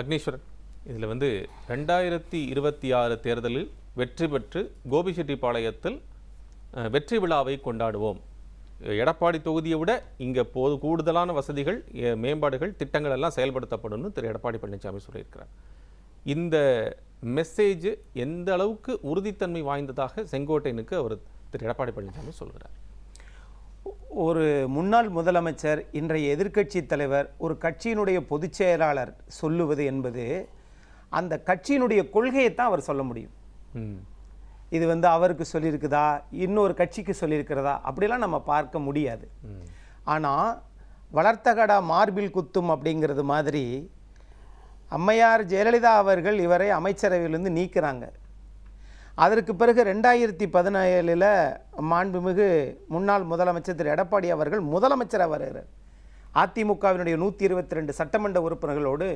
அக்னீஸ்வரன். இதில் வந்து ரெண்டாயிரத்தி இருபத்தி ஆறு தேர்தலில் வெற்றி பெற்று கோபிச்செட்டிப்பாளையத்தில் வெற்றி விழாவை கொண்டாடுவோம். எடப்பாடி தொகுதியை விட இங்கே போது கூடுதலான வசதிகள் மேம்பாடுகள் திட்டங்கள் எல்லாம் செயல்படுத்தப்படும்னு திரு. எடப்பாடி பழனிசாமி சொல்லியிருக்கிறார். இந்த மெசேஜ் எந்த அளவுக்கு உறுதித்தன்மை வாய்ந்ததாக செங்கோட்டையனுக்கு அவர் திரு. எடப்பாடி பழனிசாமி சொல்கிறார் ஒரு முன்னாள் முதலமைச்சர் இன்றைய எதிர்க்கட்சி தலைவர் ஒரு கட்சியினுடைய பொதுச் செயலாளர் சொல்லுவது என்பது அந்த கட்சியினுடைய கொள்கையை தான் அவர் சொல்ல முடியும். இது வந்து அவருக்கு சொல்லியிருக்குதா? இன்னொரு கட்சிக்கு சொல்லியிருக்கிறதா? அப்படிலாம் நம்ம பார்க்க முடியாது. ஆனால் வளர்த்தகடா மார்பில் குத்தும் அப்படிங்கிறது மாதிரி அம்மையார் ஜெயலலிதா அவர்கள் இவரை அமைச்சரவையிலிருந்து நீக்குறாங்க. அதற்கு பிறகு ரெண்டாயிரத்தி பதினேழில் மாண்புமிகு முன்னாள் முதலமைச்சர் திரு எடப்பாடி அவர்கள் முதலமைச்சராக வருகிறார். அதிமுகவினுடைய நூற்றி இருபத்தி ரெண்டு சட்டமன்ற உறுப்பினர்களோடு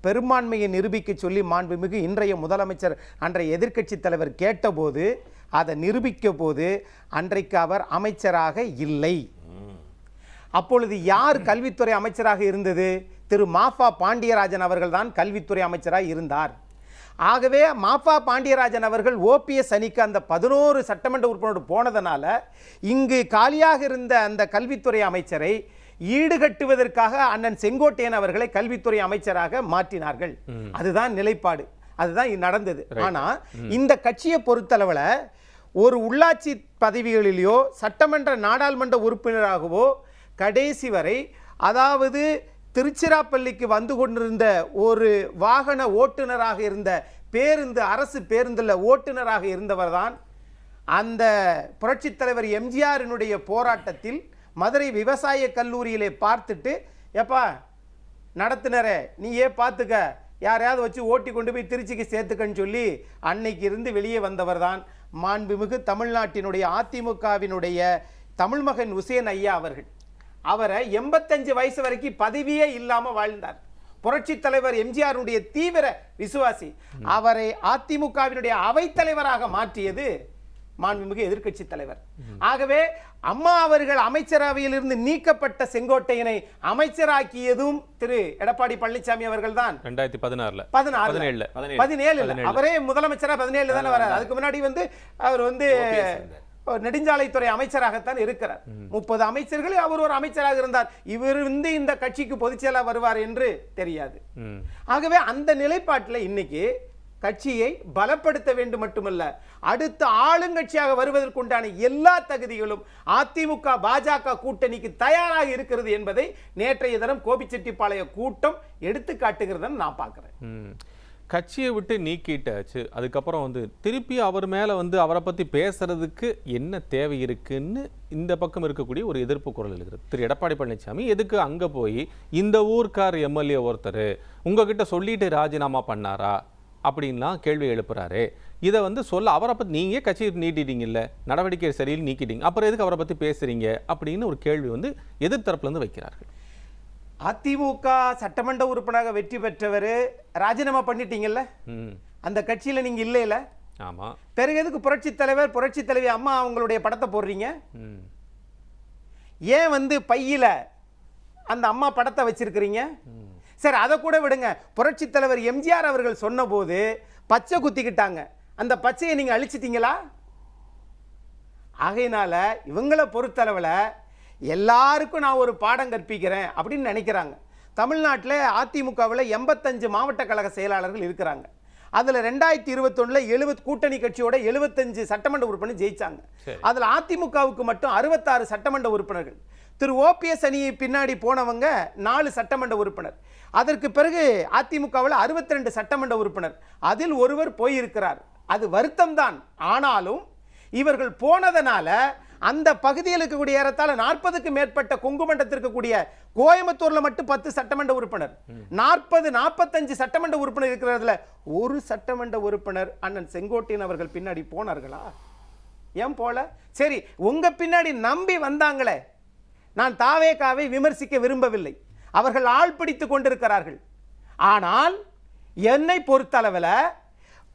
பெரும்பான்மையை நிரூபிக்க சொல்லி மாண்புமிகு இன்றைய முதலமைச்சர் அன்றைய எதிர்க்கட்சித் தலைவர் கேட்டபோது அதை நிரூபிக்க போது அன்றைக்கு அவர் அமைச்சராக இல்லை. அப்பொழுது யார் கல்வித்துறை அமைச்சராக இருந்தது? திரு மாஃபா பாண்டியராஜன் அவர்கள்தான் கல்வித்துறை அமைச்சராக இருந்தார். ஆகவே மாஃபா பாண்டியராஜன் அவர்கள் ஓபிஎஸ் அணிக்கு அந்த பதினோரு சட்டமன்ற உறுப்பினரோடு போனதனால இங்கு காலியாக இருந்த அந்த கல்வித்துறை அமைச்சரை ஈடுகட்டுவதற்காக அண்ணன் செங்கோட்டையன் அவர்களை கல்வித்துறை அமைச்சராக மாற்றினார்கள். அதுதான் நிலைப்பாடு. அதுதான் இது நடந்தது. ஆனா இந்த கட்சியை பொறுத்தளவுல ஒரு உள்ளாட்சி பதவிகளிலேயோ சட்டமன்ற நாடாளுமன்ற உறுப்பினராகவோ கடைசி வரை அதாவது திருச்சிராப்பள்ளிக்கு வந்து கொண்டிருந்த ஒரு வாகன ஓட்டுநராக இருந்த பேருந்து அரசு பேருந்தில் ஓட்டுநராக இருந்தவர் தான் அந்த புரட்சித் தலைவர் எம்ஜிஆரினுடைய போராட்டத்தில் மதுரை விவசாய கல்லூரியிலே பார்த்துட்டு எப்பா நடத்துனரே நீயே பார்த்துக்க. யாரையாவது வச்சு ஓட்டி கொண்டு போய் திருச்சிக்கு சேர்த்துக்கன்னு சொல்லி அன்னைக்கு இருந்து வெளியே வந்தவர் தான் மாண்புமிகு தமிழ்நாட்டினுடைய அதிமுகவினுடைய தமிழ்மகன் உசேன் ஐயா அவர்கள். அவரை எண்பத்தஞ்சு வயசு வரைக்கும் பதவியே இல்லாம வாழ்ந்தார். புரட்சி தலைவர் எம்ஜிஆருடைய தீவிர விசுவாசி. அவரை அதிமுகவினுடைய அவைத்தலைவராக மாற்றியது மாண்புமிகு எதிர்க்கட்சி தலைவர். ஆகவே அம்மா அவர்கள் அமைச்சரவையிலிருந்து நீக்கப்பட்ட செங்கோட்டையனை அமைச்சராக்கியதும் திரு எடப்பாடி பழனிசாமி அவர்கள்தான். ரெண்டாயிரத்தி பதினாறுல. பதினாறு பதினேழு. அவரே முதலமைச்சரா பதினேழு தானே வராது அதுக்கு முன்னாடி வந்து அவர் வந்து நெடுஞ்சாலைத்துறை அமைச்சராகத்தான் இருக்கிறார். முப்பது அமைச்சர்கள் அவர் ஒரு அமைச்சராக இருந்தார். இவர் வந்து இந்த கட்சிக்கு பொதுச்செயலா வருவார் என்று தெரியாது. ஆகவே அந்த நிலைப்பாட்டில் இன்னைக்கு கட்சியை பலப்படுத்த வேண்டும் மட்டுமல்ல அடுத்த ஆளுங்கட்சியாக வருவதற்குண்டான எல்லா தகுதிகளும் அதிமுக பாஜக கூட்டணிக்கு தயாராக இருக்கிறது என்பதை நேற்றைய தினம் கோபிச்செட்டிப்பாளைய கூட்டம் எடுத்து காட்டுகிறதுன்னு நான் பார்க்கிறேன். கட்சியை விட்டு நீக்கிட்டாச்சு. அதுக்கப்புறம் வந்து திருப்பி அவர் மேலே வந்து அவரை பற்றி பேசுறதுக்கு என்ன தேவை இருக்குன்னு இந்த பக்கம் இருக்கக்கூடிய ஒரு எதிர்ப்பு குரல் எழுகிறது திரு. எடப்பாடி பழனிசாமி எதுக்கு அங்கே போய் இந்த ஊர்க்கார் எம்எல்ஏ ஒருத்தர் உங்ககிட்ட சொல்லிட்டு ராஜினாமா பண்ணாரா? அப்படின்லாம் கேள்வி எழுப்புறாரு. இதை வந்து சொல்ல அவரை பற்றி நீங்கள் கட்சியை நீட்டிட்டீங்கல்ல நடவடிக்கை சரியில் நீக்கிட்டீங்க. அப்புறம் எதுக்கு அவரை பற்றி பேசுகிறீங்க அப்படின்னு ஒரு கேள்வி வந்து எதிர்த்தரப்புலேருந்து வைக்கிறார்கள். அதிமுக சட்டமன்ற உறுப்பினராக வெற்றி பெற்றவர் ராஜினாமா பண்ணிட்டீங்கல்ல? அந்த கட்சியில நீங்க இல்லைல ஆமாம் பிறகு எதுக்கு புரட்சி தலைவர் புரட்சி தலைவி அம்மா அவங்களுடைய படத்தை போடுறீங்க? ஏன் வந்து பையில அந்த அம்மா படத்தை வச்சிருக்கிறீங்க? சரி அதை கூட விடுங்க. புரட்சி தலைவர் எம்ஜிஆர் அவர்கள் சொன்னபோது பச்சை குத்திக்கிட்டாங்க. அந்த பச்சையை நீங்க அழிச்சிட்டீங்களா? ஆகையினால இவங்களை பொறுத்தளவில் எல்லாருக்கும் நான் ஒரு பாடம் கற்பிக்கிறேன் அப்படின்னு நினைக்கிறாங்க. தமிழ்நாட்டில் அதிமுகவில் எண்பத்தஞ்சு மாவட்ட கழக செயலாளர்கள் இருக்கிறாங்க. அதில் ரெண்டாயிரத்தி இருபத்தொன்னில் எழுபத் கூட்டணி கட்சியோட எழுபத்தஞ்சு சட்டமன்ற உறுப்பினர் ஜெயிச்சாங்க. சரி. அதில் அதிமுகவுக்கு மட்டும் அறுபத்தாறு சட்டமன்ற உறுப்பினர்கள். திரு ஓபிஎஸ் அணி பின்னாடி போனவங்க நாலு சட்டமன்ற உறுப்பினர். அதற்கு பிறகு அதிமுகவில் 62 சட்டமன்ற உறுப்பினர். அதில் ஒருவர் போயிருக்கிறார். அது வருத்தம்தான். ஆனாலும் இவர்கள் போனதனால அந்த பகுதியில் இருக்கக்கூடிய ஏறத்தாழ நாற்பதுக்கு மேற்பட்ட கொங்குமண்டலத்தில் இருக்கக்கூடிய கோயம்புத்தூர்ல மட்டும் பத்து சட்டமன்ற உறுப்பினர். நாற்பது நாற்பத்தஞ்சு சட்டமன்ற உறுப்பினர் இருக்கிறதுல ஒரு சட்டமன்ற உறுப்பினர் அண்ணன் செங்கோட்டையன் அவர்கள் பின்னாடி போனார்களா? ஏன் போல? சரி உங்க பின்னாடி நம்பி வந்தாங்களே. நான் தாவேகாவை விமர்சிக்க விரும்பவில்லை. அவர்கள் ஆள் பிடித்து கொண்டிருக்கிறார்கள். ஆனால் என்னை பொறுத்தளவில்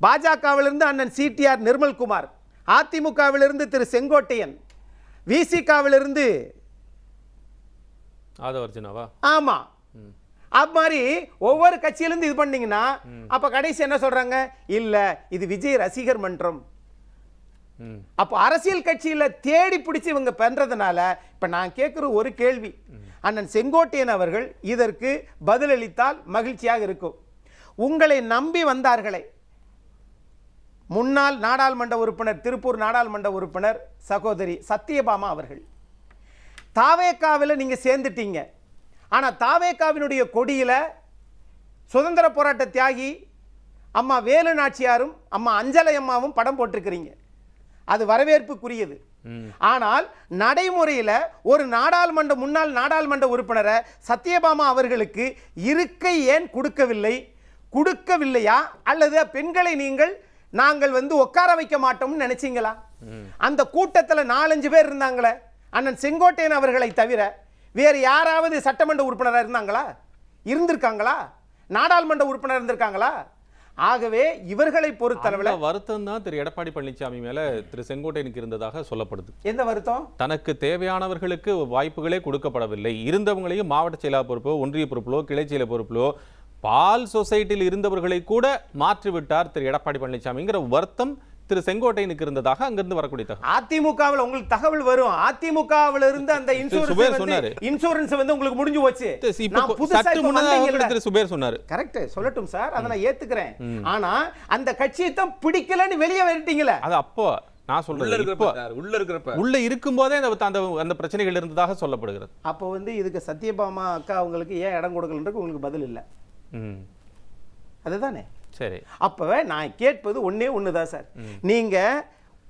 பாஜகவிலிருந்து அண்ணன் சிடிஆர் நிர்மல்குமார் அதிமுகவிலிருந்து திரு செங்கோட்டையன் விசிகாவிலிருந்து ஆதவர்ஜுனாவா? ஆமா. அது மாதிரி ஒவ்வொரு கட்சியிலேருந்து இது பண்ணீங்கன்னா அப்ப கடைசி என்ன சொல்றாங்க? இல்ல இது விஜய் ரசிகர் மன்றம். அப்போ அரசியல் கட்சியில தேடி பிடிச்சு இவங்க பண்றதுனால இப்ப நான் கேட்குற ஒரு கேள்வி. அண்ணன் செங்கோட்டையன் அவர்கள் இதற்கு பதிலளித்தால் மகிழ்ச்சியாக இருக்கும். உங்களை நம்பி வந்தார்களே. முன்னாள் நாடாளுமன்ற உறுப்பினர் திருப்பூர் நாடாளுமன்ற உறுப்பினர் சகோதரி சத்யபாமா அவர்கள். தாவேக்காவில் நீங்க சேர்ந்துட்டீங்க. ஆனா தாவேக்காவினுடைய கொடியில சுதந்திர போராட்ட தியாகி அம்மா வேலு நாச்சியாரும் அம்மா அஞ்சலை அம்மாவும் படம் போட்டிருக்கிறீங்க. அது வரவேற்புக்குரியது. ஆனால் நடைமுறையில ஒரு நாடாளுமன்ற முன்னாள் நாடாளுமன்ற உறுப்பினரை சத்யபாமா அவர்களுக்கு இருக்கை ஏன் கொடுக்கவில்லை? கொடுக்கவில்லையா? அல்லது பெண்களை நீங்கள் நாங்கள் வந்து உட்கார வைக்க மாட்டோம்னு நினைச்சீங்களா? அந்த கூட்டத்துல நாலஞ்சு பேர் இருந்தாங்களே அண்ணன் செங்கோட்டையன் அவர்களை தவிர வேறு யாராவது சட்டமன்ற உறுப்பினராக இருந்தாங்களா? இருந்திருக்காங்களா? நாடாளுமன்ற உறுப்பினர் இருந்திருக்காங்களா? ஆகவே இவர்களை பொறுத்தளவில் வருத்தம் தான் திரு எடப்பாடி பழனிசாமி மேல திரு செங்கோட்டையனுக்கு இருந்ததாக சொல்லப்படுது. எந்த வருத்தம்? தனக்கு தேவையானவர்களுக்கு வாய்ப்புகளே கொடுக்கப்படவில்லை. இருந்தவங்களையும் மாவட்ட செயலாளர் பொறுப்போ ஒன்றிய பொறுப்பிலோ கிளை செயலர் பொறுப்பிலோ பால் சொசைட்டியில் இருந்தவர்களை கூட மாற்றிவிட்டார் திரு எடப்பாடி பழனிசாமிங்கிற வருத்தம் திரு செங்கோட்டையனுக்கு இருந்ததாக அங்கிருந்து வரக்கூடிய தகவல். அதிமுகவில் உங்களுக்கு தகவல் வரும். அதிமுகவில் இருந்து அந்த சுபேர் இன்சூரன்ஸ் சொன்னாரு. வந்து இன்சூரன்ஸ் வந்து உங்களுக்கு முடிஞ்சு போச்சு. சற்று முன்னதாக திரு சுபேர் சொன்னாரு. கரெக்ட் சொல்லட்டும் சார். அதை நான் ஏத்துக்கிறேன். ஆனா அந்த கட்சியை தான் பிடிக்கலன்னு வெளியே வரட்டீங்களே அது அப்போ நான் சார், உள்ள இருக்கிறப்ப. உள்ள இருக்கும்போதே அந்த அந்த அந்த பிரச்சனைகள் இருந்ததாக சொல்லப்படுகிறது. அப்போ வந்து இதுக்கு சத்யபாமா அக்கா அவங்களுக்கு ஏன் இடம் கொடுக்கலன்றது உங்களுக்கு பதில் இல்லை. அதுதானே? சரி. அப்போ நான் கேட்பது ஒண்ணே ஒன்று தான் சார் நீங்க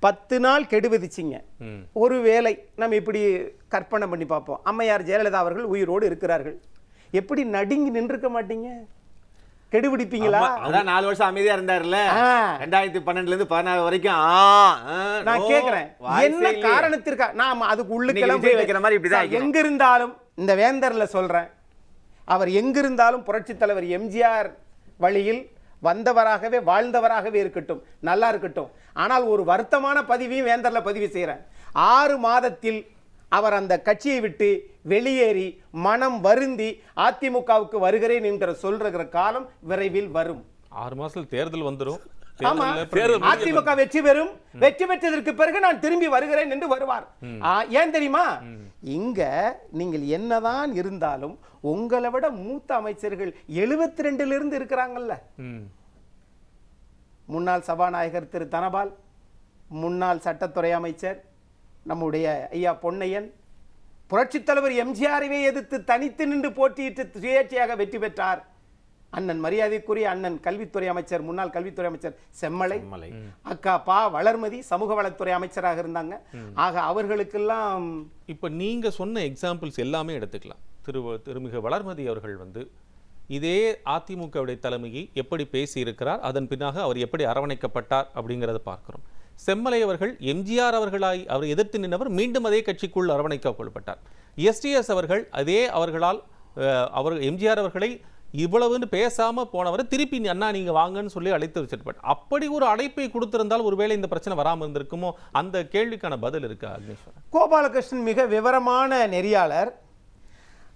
பத்து நாள் கெடு விதிச்சிங்க. ம். ஒருவேளை நம்ம இப்படி கற்பனை பண்ணி பார்ப்போம். அம்மையார் ஜெயலலிதா அவர்கள் உயிரோடு இருக்கிறார்கள். எப்படி நடுங்கி நின்றுக்க மாட்டீங்க? கெடுபிடிப்பீங்களா அதான் நாலு வருஷம் அமைதியா இருந்தாருல்ல. ரெண்டாயிரத்தி பன்னெண்டுல இருந்து பதினாறு வரைக்கும் நான் கேக்குறேன். என்ன. காரணத்திற்கா? நான் அதுக்கு உள்ளுக்கெல்லாம் வைக்கிற மாதிரி இப்படிதான். எங்க இருந்தாலும் இந்த வேந்தர்ல சொல்றேன். அவர் எங்கிருந்தாலும் புரட்சித் தலைவர் எம்ஜிஆர் வழியில் வந்தவராகவே வாழ்ந்தவராகவே இருக்கட்டும் நல்லா இருக்கட்டும். ஆனால் ஒரு வருத்தமான பதிவையும் வேந்தரில் பதிவு செய்கிறேன் ஆறு மாதத்தில் அவர் அந்த கட்சியை விட்டு வெளியேறி மனம் வருந்தி அதிமுகவுக்கு வருகிறேன் என்கிற சொல்கிற காலம் விரைவில் வரும். ஆறு மாதத்தில் தேர்தல் வந்துடும் அதிமுக வெற்றி பெறும். வெற்றி பெற்றதற்கு பிறகு நான் திரும்பி வருகிறேன் என்று வருவார். ஏன் தெரியுமா? இங்க நீங்கள் என்னதான் இருந்தாலும் உங்களை விட மூத்த அமைச்சர்கள் 72 ரெண்டுல இருந்து இருக்கிறாங்கல்ல. முன்னாள் சபாநாயகர் திரு தனபால் முன்னாள் சட்டத்துறை அமைச்சர் நம்முடைய ஐயா பொன்னையன் புரட்சித் தலைவர் எம்ஜிஆரையே எதிர்த்து தனித்து நின்று போட்டியிட்டு சுயேட்சையாக வெற்றி பெற்றார். அண்ணன் மரியாதைக்குரிய அண்ணன் கல்வித்துறை அமைச்சர் முன்னாள் கல்வித்துறை அமைச்சர் செம்மலை. அக்கா பா வளர்மதி சமூக வளத்துறை அமைச்சராக இருந்தாங்க. ஆக அவர்களுக்கெல்லாம் இப்போ நீங்க சொன்ன எக்ஸாம்பிள்ஸ் எல்லாமே எடுத்துக்கலாம். திரு திருமிகு வளர்மதி அவர்கள் வந்து இதே அதிமுகவுடைய தலைமையை எப்படி பேசியிருக்கிறார் அதன் பின்னாக அவர் எப்படி அரவணைக்கப்பட்டார் அப்படிங்கிறத பார்க்கிறோம். செம்மலை அவர்கள் எம்ஜிஆர் அவர்களாய் அவர் எதிர்த்து நின்றவர் மீண்டும் அதே கட்சிக்குள் அரவணைக்கப்பட்டார் எஸ்டிஎஸ் அவர்கள் அதே அவர்களால் அவர் எம்ஜிஆர் அவர்களை இவ்வளவுன்னு பேசாமல் போனவரை திருப்பி நீ அண்ணா நீங்கள் வாங்கன்னு சொல்லி அழைத்து வச்சிருப்பார். அப்படி ஒரு அழைப்பை கொடுத்திருந்தால் ஒருவேளை இந்த பிரச்சனை வராமல் இருந்திருக்குமோ? அந்த கேள்விக்கான பதில் இருக்கா அக்னேஸ்வரன்? கோபாலகிருஷ்ணன் மிக விவரமான நெறியாளர்.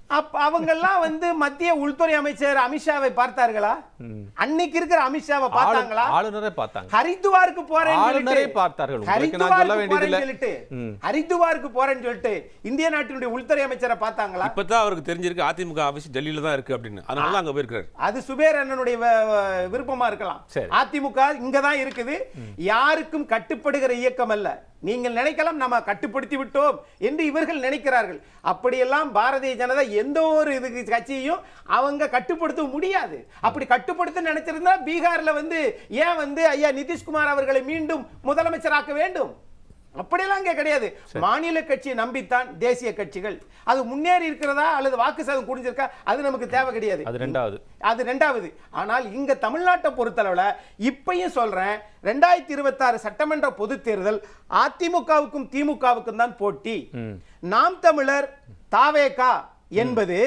அப்ப அவங்கெல்லாம் வந்து மத்திய உள்துறை அமைச்சர் அமித்ஷாவை பார்த்தார்களா? அன்னைக்கு இருக்கிற அமித்ஷாவை பார்த்தாங்களா ஆளு- ஆளுநரை பார்த்தாங்க. ஹரித்துவாருக்கு போறேன்னு ஆளுநரே சொல்லிட்டு- பார்த்தார்கள். ஹரித்துவாருக்கு. போறேன்னு சொல்லிட்டு. ஹரித்துவாருக்கு போறேன்னு சொல்லிட்டு இந்திய நாட்டினுடைய உள்துறை அமைச்சரை பார்த்தாங்களா? இப்பதான் அவருக்கு தெரிஞ்சிருக்கு. அதிமுக ஆபீஸ் டெல்லியில தான் இருக்கு அப்படின்னு. அதனால தான் அங்க போயிருக்காரு அது சுபேர் அண்ணனுடைய விருப்பமா இருக்கலாம். அதிமுக இங்க தான் இருக்குது யாருக்கும் கட்டுப்படுகிற இயக்கம் அல்ல. நீங்கள் நினைக்கலாம் நம்ம கட்டுப்படுத்தி விட்டோம் என்று இவர்கள் நினைக்கிறார்கள். அப்படியெல்லாம் பாரதிய ஜனதா எந்த ஒரு இதுக்கு கட்சியையும் அவங்க கட்டுப்படுத்த முடியாது. அப்படி கட்டுப்படுத்த நினைச்சிருந்தா பீகார்ல வந்து ஏன் வந்து ஐயா நிதிஷ்குமார் அவர்களை மீண்டும் முதலமைச்சராக்க வேண்டும்? அப்படியெல்லாம் இங்க கிடையாது. மாநில கட்சியை நம்பித்தான் தேசிய கட்சிகள். அது முன்னேறி இருக்கிறதா அல்லது வாக்கு சதம் குடிஞ்சிருக்கா? அது நமக்கு தேவை கிடையாது. அது ரெண்டாவது. அது ரெண்டாவது. ஆனால் இங்க தமிழ்நாட்டை பொறுத்தளவுல இப்பயும் சொல்றேன் ரெண்டாயிரத்தி இருபத்தாறு சட்டமன்ற பொதுத் தேர்தல் அதிமுகவுக்கும் திமுகவுக்கும் தான் போட்டி. நாம் தமிழர் தாவேகா என்பது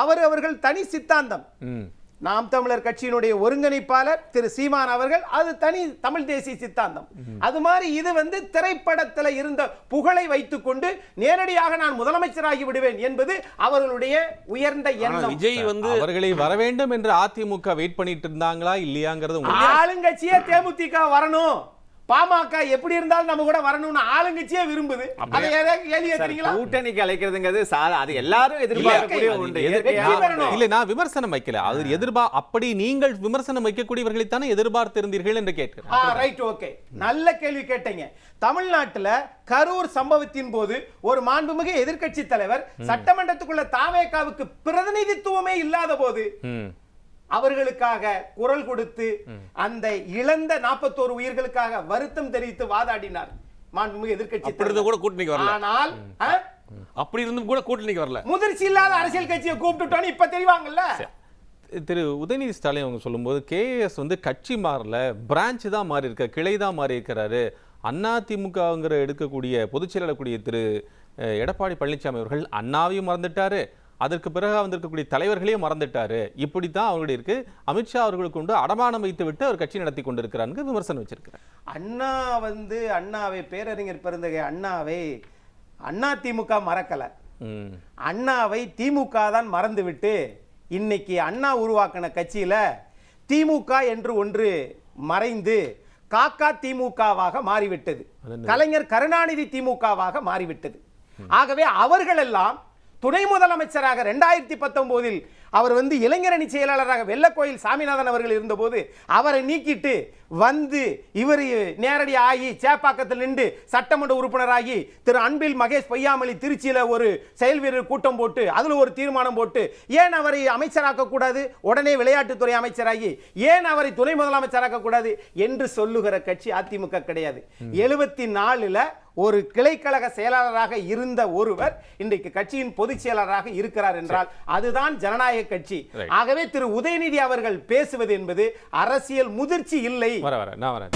அவர் அவர்கள் தனி சித்தாந்தம். நாம் தமிழர் கட்சியினுடைய ஒருங்கிணைப்பாளர் திரு சீமான் அவர்கள் அது தனி தமிழ் தேசிய சித்தாந்தம். அது மாதிரி இது வந்து திரைப்படத்துல இருந்த புகழை வைத்துக்கொண்டு நேரடியாக நான் முதலமைச்சராகி விடுவேன் என்பது அவர்களுடைய உயர்ந்த எண்ணம். விஜய் வந்து அவர்களை வர வேண்டும் என்று அதிமுக வெயிட் பண்ணிட்டு இருந்தாங்களா இல்லையாங்கிறது ஆளுங்கட்சியே தேமுதிக வரணும். பாமக எப்படி இருந்தாலும் நம்ம கூட வரணும்னு ஆளுங்கட்சியே விரும்புது. அதை ஏதாவது கேள்வி கேட்கறீங்களா? கூட்டணிக்கு அழைக்கிறதுங்கிறது சாதா அது எல்லாரும் எதிர்பார்க்கக்கூடிய ஒன்று. இல்ல நான் விமர்சனம் வைக்கல. அது எதிர்பா அப்படி நீங்கள் விமர்சனம் வைக்கக்கூடியவர்களை தானே எதிர்பார்த்திருந்தீர்கள் என்று கேட்கிறேன் ரைட் ஓகே நல்ல கேள்வி கேட்டீங்க. தமிழ்நாட்டுல கரூர் சம்பவத்தின் போது ஒரு மாண்புமிகு எதிர்க்கட்சி தலைவர் சட்டமன்றத்துக்குள்ள தாவேகாவுக்கு பிரதிநிதித்துவமே இல்லாத போது. அவர்களுக்காக குரல் கொடுத்து அந்த இழந்த நாற்பத்தோரு உயிர்களுக்காக வருத்தம் தெரிவித்து வாதாடினார் மாண்புமிகு இருந்தும் கூட கூட்டணிக்கு வரல. ஆனால்? அப்படி இருந்தும் கூட கூட்டணிக்கு வரல. முதிர்ச்சி இல்லாத அரசியல் கட்சியை கூப்பிட்டுட்டோன்னு இப்ப தெரிவாங்கல்ல? திரு உதயநிதி ஸ்டாலின் அவங்க சொல்லும்போது கேஎஸ் வந்து கட்சி மாறல பிரான்ச் தான் மாறி இருக்க கிளை தான் மாறி இருக்கிறாரு அதிமுகங்கிற எடுக்கக்கூடிய பொதுச் செயலாளக்கூடிய திரு எடப்பாடி பழனிசாமி அவர்கள் அண்ணாவையும் மறந்துட்டாரு. அதற்கு பிறகு வந்திருக்கக்கூடிய தலைவர்களையும் மறந்துட்டாரு. இப்படித்தான் அவங்களுடைய இருக்கு அமித்ஷா அவர்களுக்கு கொண்டு அடமானம் வைத்து விட்டு அவர் கட்சி நடத்தி கொண்டிருக்கிறாங்க விமர்சனம் வச்சிருக்கிறார். அண்ணா வந்து அண்ணாவை பேரறிஞர் பெருந்தகை அண்ணாவை அண்ணா திமுக மறக்கல. அண்ணாவை திமுக தான் மறந்துவிட்டு இன்னைக்கு அண்ணா உருவாக்கின கட்சியில திமுக என்று ஒன்று மறைந்து காக்கா திமுகவாக மாறிவிட்டது. கலைஞர் கருணாநிதி திமுகவாக மாறிவிட்டது. ஆகவே அவர்களெல்லாம் துணை முதலமைச்சராக ரெண்டாயிரத்தி பத்தொன்பதில் அவர் வந்து இளைஞரணி செயலாளராக வெள்ளக்கோயில் சாமிநாதன் அவர்கள் இருந்தபோது அவரை நீக்கிட்டு வந்து இவர் நேரடி ஆகி சேப்பாக்கத்தில் நின்று சட்டமன்ற உறுப்பினராகி திரு அன்பில் மகேஷ் பொய்யாமலி திருச்சியில ஒரு செயல் வீரர் கூட்டம் போட்டு அதுல ஒரு தீர்மானம் போட்டு ஏன் அவரை அமைச்சராக்க கூடாது உடனே விளையாட்டுத்துறை அமைச்சராகி ஏன் அவரை துணை முதலமைச்சராக்க கூடாது என்று சொல்லுகிற கட்சி அதிமுக கிடையாது. எழுபத்தி நாலுல ஒரு கிளைக்கழக செயலாளராக இருந்த ஒருவர் இன்றைக்கு கட்சியின் பொதுச் செயலாளராக இருக்கிறார் என்றால் அதுதான் ஜனநாயக கட்சி. ஆகவே திரு உதயநிதி அவர்கள் பேசுவது என்பது அரசியல் முதிர்ச்சி இல்லை. வர வர நான் வரேன்.